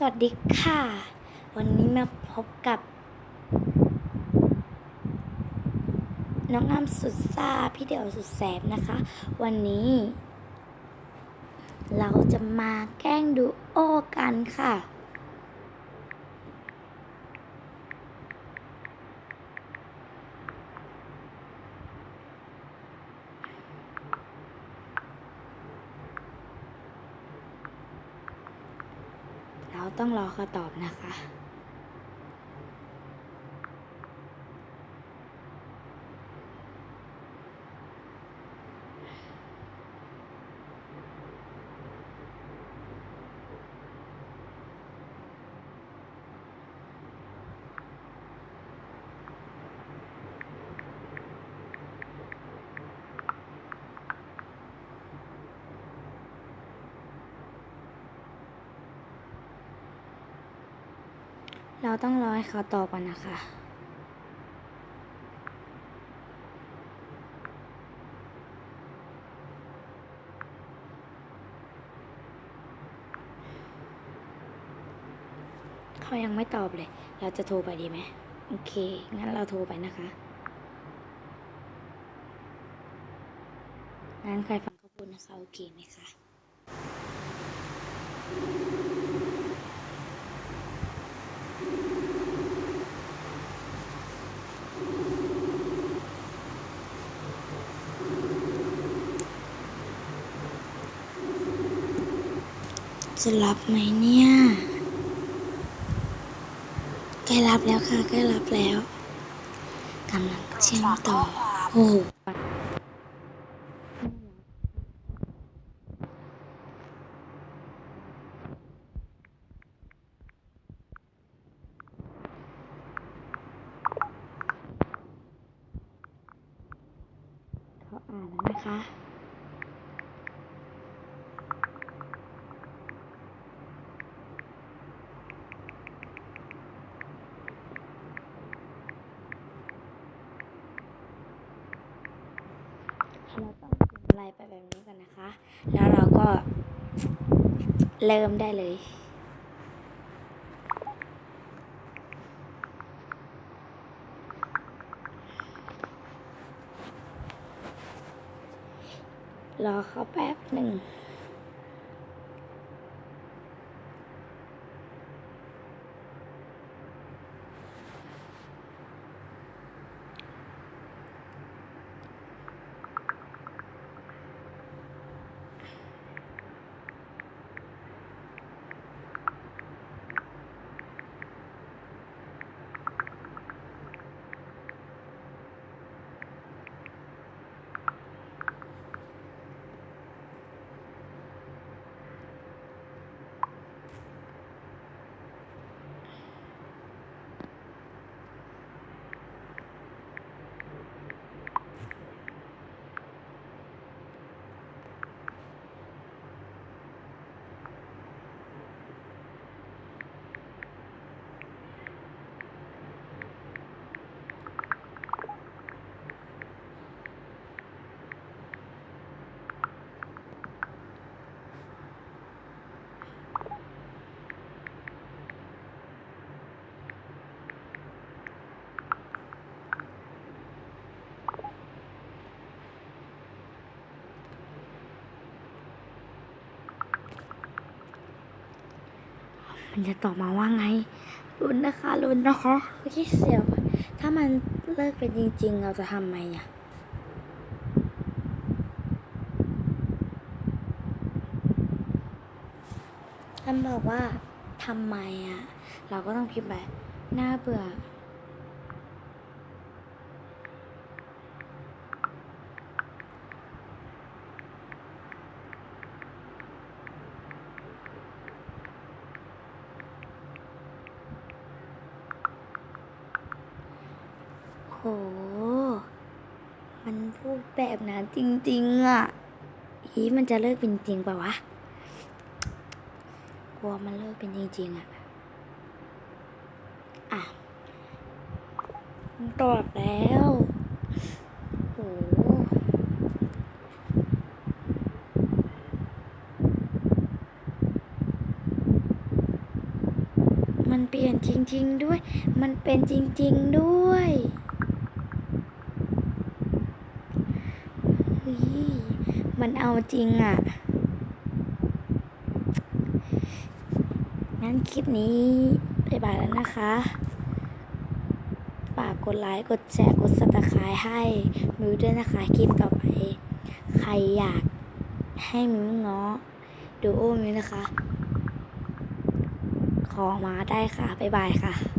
สวัสดีค่ะ วันนี้มาพบกับ น้องอ้ำสุดซ่า พี่เดี่ยวสุดแสบนะคะ วันนี้ เราจะมาแกล้งดูโอกันค่ะ ต้องรอเขาตอบนะคะ เราต้องรอให้เขาตอบก่อนนะคะ เขายังไม่ตอบเลย เราจะโทรไปดีไหม โอเค งั้นเราโทรไปนะคะ งั้นใครฟังเขาพูดนะคะ โอเคไหมคะ จะรับไหมเนี่ยใกล้รับแล้วค่ะใกล้รับแล้วกำลังเชื่อมต่อโอ้โหเขาอ่านแล้วนะคะ เราต้องพิมพ์อะ ไปแบบนี้ก่อนนะคะ แล้วเราก็เริ่มได้เลย รอเขาแป๊บหนึ่ง มันจะตอบมาว่าไงรุนนะคะรุนนะคะโอเคเสียวถ้ามันเลิกไปจริง ๆ เราจะทำไงอะท่านบอกว่าทำไมอะ เราก็ต้องพิมพ์แบบน่าเบื่อ มันพูดแบบนั้นจริง ๆ อะอีมันจะเลิกเป็นจริงป่าวะ กลัวมันเลิกเป็นจริง ๆ อะ อะตอบแล้วโหมันเปลี่ยนจริง ๆ ด้วย มันเป็นจริง ๆ ด้วยเฮ้ย มันเอาจริงอะ่ะ งั้นคลิปนี้บ๊ายบายแล้วนะคะ ฝากกดไลค์ กดแชร์ กด subscribe ให้มิวด้วยนะคะ คลิปต่อไป ใครอยากให้มิวง้อดูโอมิวนะคะ ขอมาได้ค่ะ บ๊ายบายค่ะ